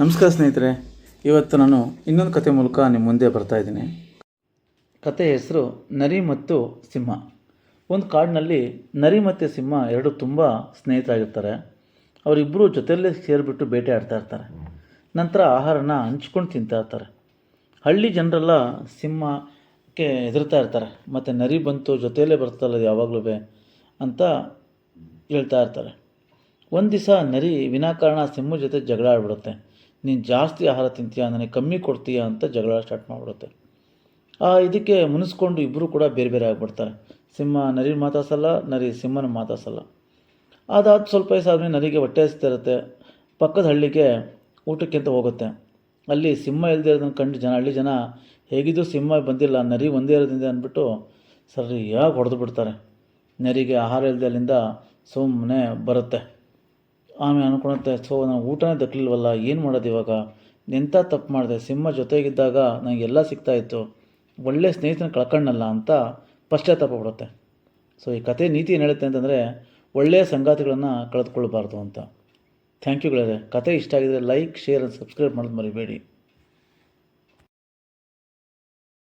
ನಮಸ್ಕಾರ ಸ್ನೇಹಿತರೆ, ಇವತ್ತು ನಾನು ಇನ್ನೊಂದು ಕತೆ ಮೂಲಕ ನಿಮ್ಮ ಮುಂದೆ ಬರ್ತಾ ಇದ್ದೀನಿ. ಕತೆ ಹೆಸರು ನರಿ ಮತ್ತು ಸಿಂಹ. ಒಂದು ಕಾಡಿನಲ್ಲಿ ನರಿ ಮತ್ತು ಸಿಂಹ ಎರಡು ತುಂಬ ಸ್ನೇಹಿತರಾಗಿರ್ತಾರೆ. ಅವರಿಬ್ಬರು ಜೊತೆಯಲ್ಲೇ ಸೇರಿಬಿಟ್ಟು ಬೇಟೆ ಆಡ್ತಾ ಇರ್ತಾರೆ. ನಂತರ ಆಹಾರನ ಹಂಚ್ಕೊಂಡು ತಿಂತಾ ಇರ್ತಾರೆ. ಹಳ್ಳಿ ಜನರೆಲ್ಲ ಸಿಂಹಕ್ಕೆ ಹೆದರ್ತಾ ಇರ್ತಾರೆ. ಮತ್ತು ನರಿ ಬಂತು, ಜೊತೆಯಲ್ಲೇ ಬರ್ತಲ್ಲ ಯಾವಾಗಲೂ ಅಂತ ಹೇಳ್ತಾ ಇರ್ತಾರೆ. ಒಂದು ದಿವಸ ನರಿ ವಿನಾಕಾರಣ ಸಿಂಹ ಜೊತೆ ಜಗಳ ಆಡ್ಬಿಡುತ್ತೆ. ನೀನು ಜಾಸ್ತಿ ಆಹಾರ ತಿಂತೀಯ? ನನಗೆ ಕಮ್ಮಿ ಕೊಡ್ತೀಯ ಅಂತ ಜಗಳ ಸ್ಟಾರ್ಟ್ ಮಾಡಿಬಿಡುತ್ತೆ. ಆ ಇದಕ್ಕೆ ಮುನಿಸ್ಕೊಂಡು ಇಬ್ಬರು ಕೂಡ ಬೇರೆ ಬೇರೆ ಆಗಿಬಿಡ್ತಾರೆ. ಸಿಂಹ ನರಿ ಮಾತಾಡ್ಸಲ್ಲ, ನರಿ ಸಿಂಹನ ಮಾತಾಸಲ್ಲ ಅದಾದ ಸ್ವಲ್ಪ ವಯಸ್ಸಾದ್ಮೇಲೆ ನರಿಗೆ ಹೊಟ್ಟೆ ಹಸ್ತಿರುತ್ತೆ ಪಕ್ಕದ ಹಳ್ಳಿಗೆ ಊಟಕ್ಕೆ ಅಂತ ಹೋಗುತ್ತೆ. ಅಲ್ಲಿ ಸಿಂಹ ಇಲ್ಲದೆ ಇರೋದನ್ನು ಕಂಡು ಜನ, ಹಳ್ಳಿ ಜನ ಹೇಗಿದ್ದು ಸಿಂಹ ಬಂದಿಲ್ಲ, ನರಿ ಒಂದೇ ಇರೋದ್ರಿಂದ ಅಂದ್ಬಿಟ್ಟು ಸರಿಯಾಗಿ ಹೊಡೆದು ಬಿಡ್ತಾರೆ. ನರಿಗೆ ಆಹಾರ ಇಲ್ಲದೆ ಅಲ್ಲಿಂದ ಸುಮ್ಮನೆ ಬರುತ್ತೆ. ಆಮೇಲೆ ಅನ್ಕೊಳುತ್ತೆ ಸೊ ನಾನು ಊಟನೇ ದಕ್ಕಲಿಲ್ವಲ್ಲ ಏನು ಮಾಡೋದು ಇವಾಗ? ಎಂಥ ತಪ್ಪು ಮಾಡಿದೆ, ಸಿಂಹ ಜೊತೆಗಿದ್ದಾಗ ನನಗೆಲ್ಲ ಸಿಗ್ತಾಯಿತ್ತು ಒಳ್ಳೆ ಸ್ನೇಹಿತನ ಕಳ್ಕೊಂಡಲ್ಲ ಅಂತ ಪಶ್ಚಾತ್ತಾಪ ಪಡುತ್ತೆ. ಸೊ, ಈ ಕತೆ ನೀತಿ ಏನು ಹೇಳುತ್ತೆ ಅಂತಂದರೆ ಒಳ್ಳೆಯ ಸಂಗಾತಿಗಳನ್ನು ಕಳೆದುಕೊಳ್ಬಾರ್ದು ಅಂತ. ಥ್ಯಾಂಕ್ ಯು ಗೆಳೆಯರೆ. ಕತೆ ಇಷ್ಟ ಆಗಿದರೆ ಲೈಕ್, ಶೇರ್ ಸಬ್ಸ್ಕ್ರೈಬ್ ಮಾಡೋದು ಮರಿಬೇಡಿ.